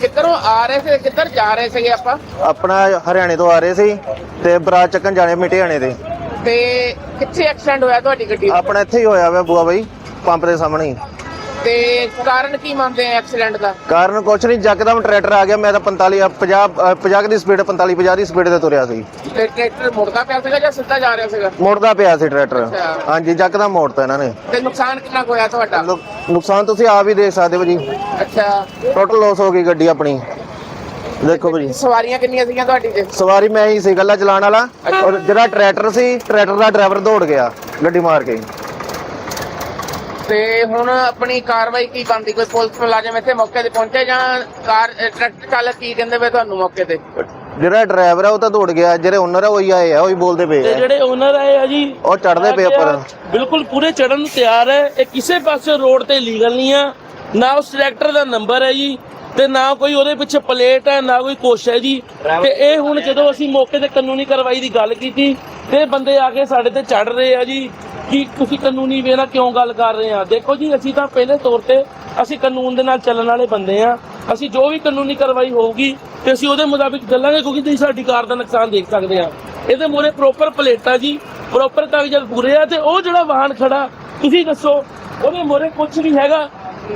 ਕਿੱਧਰੋਂ ਆ ਰਹੇ ਸੀ ਕਿੱਧਰ ਜਾ ਰਹੇ ਸੀਗੇ ਆਪਾਂ? ਆਪਣਾ ਹਰਿਆਣੇ ਤੋਂ ਆ ਰਹੇ ਸੀ ਤੇ ਬਰਾਤ ਚੱਕਣ ਜਾਣੇ ਮਿਟਿਆਣੇ ਦੇ। ਤੇ ਕਿੱਥੇ ਐਕਸੀਡੈਂਟ ਹੋਇਆ ਤੁਹਾਡੀ ਗੱਡੀ ਦਾ? ਆਪਣਾ ਇੱਥੇ ਹੀ ਹੋਇਆ ਵਾ ਬੂਆ ਬਾਈ ਪੰਪ ਦੇ ਸਾਹਮਣੇ ਹੀ। ਤੇ ਕਾਰਨ ਕੀ ਮੰਨਦੇ ਆ ਐਕਸੀਡੈਂਟ ਦਾ? ਕਾਰਨ ਕੁਛ ਨਹੀਂ ਜੱਕਦਮ ਟਰੈਕਟਰ ਆ ਗਿਆ ਮੈਂ ਤਾਂ 45 50 50 ਦੀ ਸਪੀਡ 45 50 ਦੀ ਸਪੀਡ ਤੇ ਤੁਰਿਆ ਸੀ। ਤੇ ਟਰੈਕਟਰ ਮੁੜਦਾ ਪਿਆ ਸੀਗਾ ਜਾਂ ਸਿੱਧਾ ਜਾ ਰਿਹਾ ਸੀਗਾ? ਮੁੜਦਾ ਪਿਆ ਸੀ ਟਰੈਕਟਰ। ਅੱਛਾ। ਹਾਂਜੀ ਜੱਕਦਮ ਮੋੜਤਾ ਇਹਨਾਂ ਨੇ। ਤੇ ਨੁਕਸਾਨ ਕਿੰਨਾ ਕੁ ਹੋਇਆ ਤੁਹਾਡਾ? ਨੁਕ- ਨੁਕਸਾਨ ਤੁਸੀਂ ਆਪ ਹੀ ਦੇਖ ਸਕਦੇ ਹੋ ਜੀ। ਅੱਛਾ। ਟੋਟਲ ਲਾਸ ਹੋ ਗਈ ਗੱਡੀ ਆਪਣੀ। ਦੇਖੋ ਭਾਜੀ। ਸਵਾਰੀਆਂ ਕਿੰਨੀਆਂ ਸੀਗੀਆਂ ਤੁਹਾਡੀ ਤੇ? ਸਵਾਰੀ ਮੈਂ ਹੀ ਸੀ ਗੱਲਾ ਚਲਾਉਣ ਵਾਲਾ। ਔਰ ਜਿਹੜਾ ਟਰੈਕਟਰ ਸੀ ਟਰੈਕਟਰ ਦਾ ਡਰਾਈਵਰ ਦੌੜ ਗਿਆ ਗੱਡੀ ਮਾਰ ਕੇ। ਤੇ ਹੁਣ ਆਪਣੀ ਕਾਰਵਾਈ ਕੀ ਬਣਦੀ? ਕੋਈ ਪੁਲਿਸ ਮੁਲਾਜ਼ਮ ਇੱਥੇ ਮੌਕੇ ਤੇ ਪਹੁੰਚੇ ਜਾਂ ਕਾਰ ਅ, ਟਰੈਕਟਰ ਚਾਲਕ ਕੀ ਕਹਿੰਦੇ ਵੇ ਤੁਹਾਨੂੰ ਮੌਕੇ ਤੇ? ਜਿਹੜਾ ਡਰਾਈਵਰ ਆ ਉਹ ਤਾਂ ਦੌੜ ਗਿਆ ਜਿਹੜੇ ਓਨਰ ਆ ਉਹੀ ਆਏ ਆ ਉਹੀ ਬੋਲਦੇ ਪਏ ਤੇ ਆ। ਜਿਹੜੇ ਓਨਰ ਆਏ ਆ ਜੀ ਉਹ ਚੜਦੇ ਪਏ ਉੱਪਰ। ਬਿਲਕੁਲ ਪੂਰੇ ਚੜਨ ਨੂੰ ਤਿਆਰ ਹੈ। ਇਹ ਕਿਸੇ ਪਾਸੇ ਰੋਡ ਤੇ ਲੀਗਲ ਨਹੀਂ ਆ। ਨਾ ਉਸ ਟਰੈਕਟਰ ਦਾ ਨੰਬਰ ਹੈ ਜੀ ਤੇ ਨਾ ਕੋਈ ਉਹਦੇ ਪਿੱਛੇ ਪਲੇਟ ਹੈ ਨਾ ਕੋਈ ਕੁਛ ਹੈ ਜੀ। ਤੇ ਇਹ ਹੁਣ ਜਦੋਂ ਅਸੀਂ ਮੌਕੇ ਤੇ ਕਾਨੂੰਨੀ ਕਾਰਵਾਈ ਦੀ ਗੱਲ ਕੀਤੀ ਤੇ ਬੰਦੇ ਆ ਕੇ ਸਾਡੇ ਤੇ ਚੜ ਰਹੇ ਆ ਜੀ। ਕਿ ਤੁਸੀਂ ਕਾਨੂੰਨੀ ਵੇ ਕਿਉਂ ਗੱਲ ਕਰ ਰਹੇ ਆ? ਦੇਖੋ ਜੀ, ਅਸੀਂ ਤਾਂ ਪਹਿਲੇ ਤੌਰ ਤੇ ਅਸੀਂ ਕਾਨੂੰਨ ਦੇ ਨਾਲ ਚੱਲਣ ਵਾਲੇ ਬੰਦੇ ਆ। ਅਸੀਂ ਜੋ ਵੀ ਕਾਨੂੰਨੀ ਕਾਰਵਾਈ ਹੋਊਗੀ ਤੇ ਅਸੀਂ ਉਹਦੇ ਮੁਤਾਬਿਕ ਚੱਲਾਂਗੇ, ਕਿਉਂਕਿ ਤੁਸੀਂ ਸਾਡੀ ਕਾਰ ਦਾ ਨੁਕਸਾਨ ਦੇਖ ਸਕਦੇ ਆ। ਇਹਦੇ ਮੂਹਰੇ ਪ੍ਰੋਪਰ ਪਲੇਟਾਂ ਜੀ। ਪ੍ਰੋਪਰ ਕਾਗਜ਼ਾਤ ਪੂਰੇ ਆ ਤੇ ਉਹ ਜਿਹੜਾ ਵਾਹਨ ਖੜਾ, ਤੁਸੀਂ ਦੱਸੋ, ਉਹਦੇ ਮੂਹਰੇ ਕੁਝ ਵੀ ਹੈਗਾ?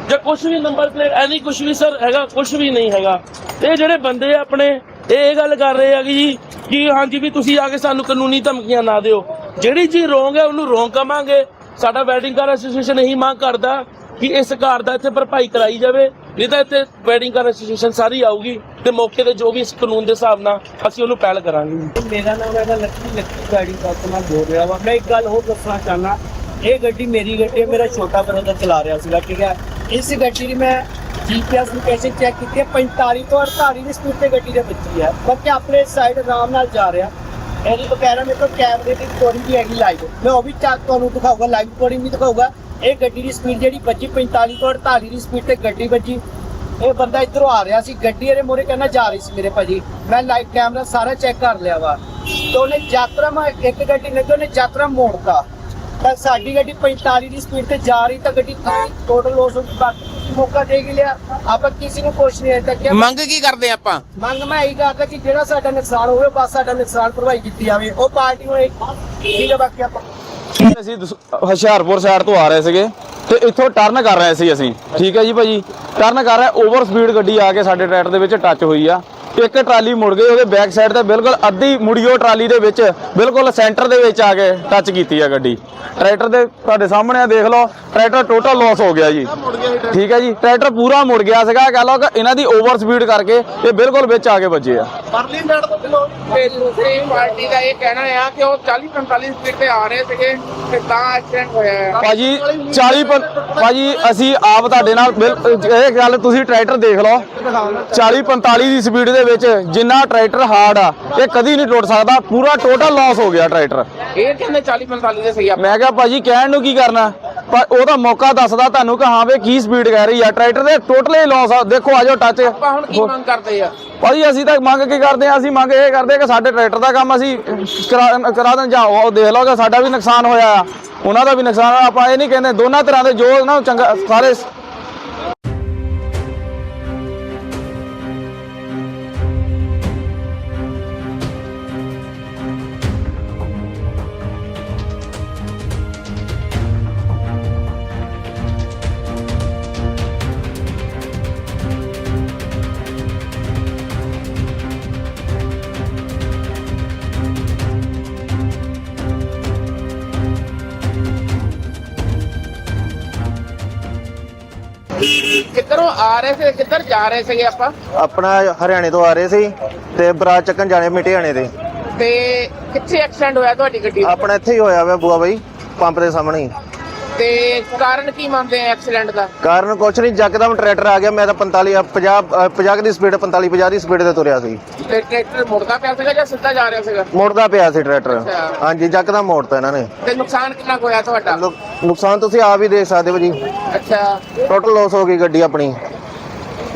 ਜਾਂ ਕੁਝ ਵੀ ਨੰਬਰ ਪਲੇਟ ਐਨੀ ਕੁਝ ਵੀ ਸਰ ਹੈਗਾ ਕੁਝ ਵੀ ਨਹੀਂ ਹੈਗਾ। ਇਹ ਜਿਹੜੇ ਬੰਦੇ ਆ ਆਪਣੇ, ਇਹ ਇਹ ਗੱਲ ਕਰ ਰਹੇ ਆ ਕਿ ਜੀ ਕਿ ਹਾਂਜੀ ਵੀ ਤੁਸੀਂ ਆ ਕੇ ਸਾਨੂੰ ਕਾਨੂੰਨੀ ਧਮਕੀਆਂ ਨਾ ਦਿਓ। ਜਿਹੜੀ ਚੀਜ਼ ਰੋਂਗ ਹੈ, ਉਹਨੂੰ ਰੋਂਗ ਕਵਾਂਗੇ। ਸਾਡਾ ਵੈਡਿੰਗ ਕਾਰ ਐਸੋਸੀਏਸ਼ਨ ਇਹੀ ਮੰਗ ਕਰਦਾ ਕਿ ਇਸ ਕਾਰ ਦਾ ਇੱਥੇ ਭਰਪਾਈ ਕਰਾਈ ਜਾਵੇ। ਨਹੀਂ ਤਾਂ ਇੱਥੇ ਵੈਡਿੰਗ ਕਾਰ ਐਸੋਸੀਏਸ਼ਨ ਸਾਰੀ ਆਊਗੀ ਤੇ ਮੌਕੇ ਤੇ ਜੋ ਵੀ ਇਸ ਕਾਨੂੰਨ ਦੇ ਹਿਸਾਬ ਨਾਲ ਅਸੀਂ ਉਹਨੂੰ ਪਹਿਲ ਕਰਾਂਗੇ। ਮੇਰਾ ਨਾਮ ਹੈਗਾ ਲੱਕੀ ਲੱਕੀ ਗਾੜੀ ਕਸਟਮਰ ਬੋਲ ਰਿਹਾ ਵਾ। ਮੈਂ ਇੱਕ ਗੱਲ ਹੋਰ ਦੱਸਣਾ ਚਾਹਨਾ ਇਹ ਗੱਡੀ ਮੇਰੀ ਗੱਡੀ ਮੇਰਾ ਛੋਟਾ ਬ੍ਰਦਰ ਚਲਾ ਰਿਹਾ ਸੀਗਾ, ਠੀਕ ਹੈ। ਇਸ ਗੱਡੀ ਦੀ ਮੈਂ ਜੀਪੀਐਸ ਲੋਕੇਸ਼ਨ ਚੈੱਕ ਕੀਤੀ ਹੈ 45 ਤੋਂ 48 ਦੀ ਸਪੀਡ ਤੇ ਗੱਡੀ ਦੇ ਵੱਜੀ ਹੈ। ਬਾਕੀ ਆਪਣੇ ਸਾਈਡ ਆਰਾਮ ਨਾਲ ਜਾ ਰਿਹਾ। ਇਹਦੀ ਬਕਾਇਦਾ ਮੇਰੇ ਕੋਲ ਕੈਮਰੇ ਦੀ ਰਿਕਾਰਡਿੰਗ ਵੀ ਹੈਗੀ ਲਾਈਵ ਮੈਂ ਉਹ ਵੀ ਚੱਕ ਤੁਹਾਨੂੰ ਦਿਖਾਊਗਾ ਲਾਈਵ ਰਿਕਾਰਡਿੰਗ ਵੀ ਦਿਖਾਊਗਾ। ਇਹ ਗੱਡੀ ਦੀ ਸਪੀਡ ਜਿਹੜੀ ਵੱਜੀ 45 ਤੋਂ 48 ਦੀ ਸਪੀਡ ਤੇ ਗੱਡੀ ਵੱਜੀ। ਇਹ ਬੰਦਾ ਇਧਰੋਂ ਆ ਰਿਹਾ ਸੀ, ਗੱਡੀ ਇਹਦੇ ਮੋਰੇ ਕਹਿੰਦਾ ਜਾ ਰਹੀ ਸੀ ਮੇਰੇ ਭਾਜੀ। ਮੈਂ ਲਾਈਵ ਕੈਮਰਾ ਸਾਰਾ ਚੈੱਕ ਕਰ ਲਿਆ ਵਾ। ਤੇ ਉਹਨੇ ਯਾਤਰਾ ਮੈਂ ਇੱਕ ਗੱਡੀ ਲੱਗੀ ਉਹਨੇ ਯਾਤਰਾ ਮੋੜਤਾ ਤਾਂ ਸਾਡੀ ਗੱਡੀ 45 ਦੀ ਸਪੀਡ ਤੇ ਜਾ ਰਹੀ ਤਾਂ ਗੱਡੀ ਟੋਟਲ ਲੋਸ ਹੋ ਗਈ ਮੌਕਾ ਦੇ ਹੀ ਲਿਆ। ਆਪਾਂ ਕਿਸੇ ਨੂੰ ਕੁਛ ਨਹੀਂ ਅਜੇ ਤੱਕ ਕਿਹਾ ਮੰਗ ਕੀ ਕਰਦੇ ਆਪਾਂ? ਮੰਗ ਮੈਂ ਇਹੀ ਕਰਦਾ ਕਿ ਜਿਹੜਾ ਸਾਡਾ ਨੁਕਸਾਨ ਹੋਵੇ ਬਸ ਸਾਡਾ ਨੁਕਸਾਨ ਭਰਵਾਈ ਕੀਤੀ ਜਾਵੇ। ਉਹ ਪਾਰਟੀ ਨੂੰ ਇੱਕ ਠੀਕ ਹੈ ਬਾਕੀ ਆਪਾਂ। ਅਸੀਂ ਦਸ- ਹੁਸ਼ਿਆਰਪੁਰ ਸਾਈਡ ਤੋਂ ਆ ਰਹੇ ਸੀਗੇ ਤੇ ਇੱਥੋਂ ਟਰਨ ਕਰ ਰਹੇ ਸੀ ਅਸੀਂ। ਠੀਕ ਹੈ ਜੀ ਭਾਜੀ? ਟਰਨ ਕਰ ਰਹੇ ਓਵਰ ਸਪੀਡ ਗੱਡੀ ਆ ਕੇ ਸਾਡੇ ਟਰੈਕਟਰ ਦੇ ਵਿੱਚ ਟੱਚ ਹੋਈ ਆ। ਇੱਕ ਟਰਾਲੀ ਮੁੜ ਗਈ ਉਹਦੇ ਬੈਕ ਸਾਈਡ ਤੇ ਬਿਲਕੁਲ ਅੱਧੀ ਮੁੜੀਓ ਟਰਾਲੀ ਦੇ ਵਿੱਚ ਬਿਲਕੁਲ ਸੈਂਟਰ ਦੇ ਵਿੱਚ ਆ ਕੇ ਟੱਚ ਕੀਤੀ ਆ ਗੱਡੀ। ਟਰੈਕਟਰ ਦੇ ਤੁਹਾਡੇ ਸਾਹਮਣੇ ਆ ਦੇਖ ਲਓ ਟਰੈਕਟਰ ਟੋਟਲ ਲਾਸ ਹੋ ਗਿਆ ਜੀ। ਠੀਕ ਹੈ ਜੀ ਟਰੈਕਟਰ ਪੂਰਾ ਮੁੜ ਗਿਆ ਸੀਗਾ ਕਹ ਲਓ ਕਿ ਇਹਨਾਂ ਦੀ ਓਵਰ ਸਪੀਡ ਕਰਕੇ ਇਹ ਬਿਲਕੁਲ ਵਿੱਚ ਆ ਕੇ ਵੱਜੇ ਆ। ਤੇ ਦੂਸਰੀ ਪਾਰਟੀ ਦਾ ਇਹ ਕਹਿਣਾ ਆ ਕਿ ਉਹ 40 45 ਸਪੀਡ ਤੇ ਆ ਰਹੇ ਸੀਗੇ ਤੇ ਤਾਂ ਐਕਸੀਡੈਂਟ ਹੋਇਆ ਆ। ਭਾਜੀ 40 ਪੰ- ਭਾਜੀ ਅਸੀਂ ਆਪ ਤੁਹਾਡੇ ਨਾਲ ਬਿਲ- ਇਹ ਗੱਲ ਤੁਸੀਂ ਟਰੈਕਟਰ ਦੇਖ ਲਓ 40 45 ਦੀ ਸਪੀਡ ਦੇ ਵਿੱਚ ਜਿੰਨਾ ਟਰੈਕਟਰ ਹਾਰਡ ਆ ਇਹ ਕਦੀ ਨਹੀਂ ਟੁੱਟ ਸਕਦਾ ਪੂਰਾ ਟੋਟਲ ਲਾਸ ਹੋ ਗਿਆ ਟਰੈਕਟਰ। ਇਹ ਕਹਿੰਦੇ 40 45 ਦੇ ਸਹੀ ਆ। ਮੈਂ ਕਿਹਾ ਭਾਜੀ ਕਹਿਣ ਨੂੰ ਕੀ ਕਰਨਾ? ਪਰ ਉਹਦਾ ਮੌਕਾ ਦੱਸਦਾ ਤੁਹਾਨੂੰ ਕਿ ਹਾਂ ਵੇ ਕੀ ਸਪੀਡ ਕਹਿ ਰਹੀ ਆ। ਟਰੈਕਟਰ ਦੇ ਟੋਟਲੀ ਲਾਸ ਆ। ਦੇਖੋ ਆਜੋ ਟੱਚ ਆਪਾਂ ਹੁਣ ਕੀ ਮੰਗ ਕਰਦੇ ਆ? ਭਾਜੀ ਅਸੀਂ ਤਾਂ ਮੰਗ ਕੀ ਕਰਦੇ ਆ? ਅਸੀਂ ਮੰਗ ਇਹ ਕਰਦੇ ਆ ਕਿ ਸਾਡੇ ਟਰੈਕਟਰ ਦਾ ਕੰਮ ਅਸੀਂ ਕਰਾ ਦੇਣ। ਜਾਂ ਉਹ ਦੇਖ ਲਓ ਕਿ ਸਾਡਾ ਵੀ ਨੁਕਸਾਨ ਹੋਇਆ ਆ। ਉਹਨਾਂ ਦਾ ਵੀ ਨੁਕਸਾਨ ਆਪਾਂ ਇਹ ਨਹੀਂ ਕਹਿੰਦੇ ਦੋਨਾਂ ਤਰ੍ਹਾਂ ਦੇ ਜੋ ਨਾ ਚੰਗਾ ਸਾਰੇ ਆ ਰਹੇ ਸੀ? ਕਿੱਧਰ ਜਾ ਰਹੇ ਸੀਗੇ ਆਪਾਂ? ਆਪਣਾ ਹਰਿਆਣੇ ਤੋਂ ਆ ਰਹੇ ਸੀ ਤੇ ਬਰਾਤ ਚੱਕਣ ਜਾਣੇ ਮਿਟਿਆਣੇ ਦੇ। ਤੇ ਕਿੱਥੇ ਐਕਸੀਡੈਂਟ ਹੋਇਆ ਤੁਹਾਡੀ ਗੱਡੀ ਦਾ? ਆਪਣਾ ਇੱਥੇ ਹੀ ਹੋਇਆ ਵਾ ਬੂਆ ਬਾਈ ਪੰਪ ਦੇ ਸਾਹਮਣੇ ਹੀ। ਤੇ ਕਾਰਨ ਕੀ ਮੰਨਦੇ ਆ ਐਕਸੀਡੈਂਟ ਦਾ? ਕਾਰਨ ਕੁਛ ਨਹੀਂ ਜੱਕਦਮ ਟਰੈਕਟਰ ਆ ਗਿਆ ਮੈਂ ਤਾਂ 45 50 50 ਦੀ ਸਪੀਡ 45 50 ਦੀ ਸਪੀਡ ਤੇ ਤੁਰਿਆ ਸੀ। ਤੇ ਟਰੈਕਟਰ ਮੁੜਦਾ ਪਿਆ ਸੀਗਾ ਜਾਂ ਸਿੱਧਾ ਜਾ ਰਿਹਾ ਸੀਗਾ? ਮੁੜਦਾ ਪਿਆ ਸੀ ਟਰੈਕਟਰ। ਅੱਛਾ। ਹਾਂਜੀ ਜੱਕਦਮ ਮੋੜਤਾ ਇਹਨਾਂ ਨੇ। ਤੇ ਨੁਕਸਾਨ ਕਿੰਨਾ ਕੁ ਹੋਇਆ ਤੁਹਾਡਾ? ਨੁਕ- ਨੁਕਸਾਨ ਤੁਸੀਂ ਆਪ ਹੀ ਦੇਖ ਸਕਦੇ ਹੋ ਜੀ। ਅੱਛਾ। ਟੋਟਲ ਲਾਸ ਹੋ ਗਈ ਗੱਡੀ ਆਪਣੀ।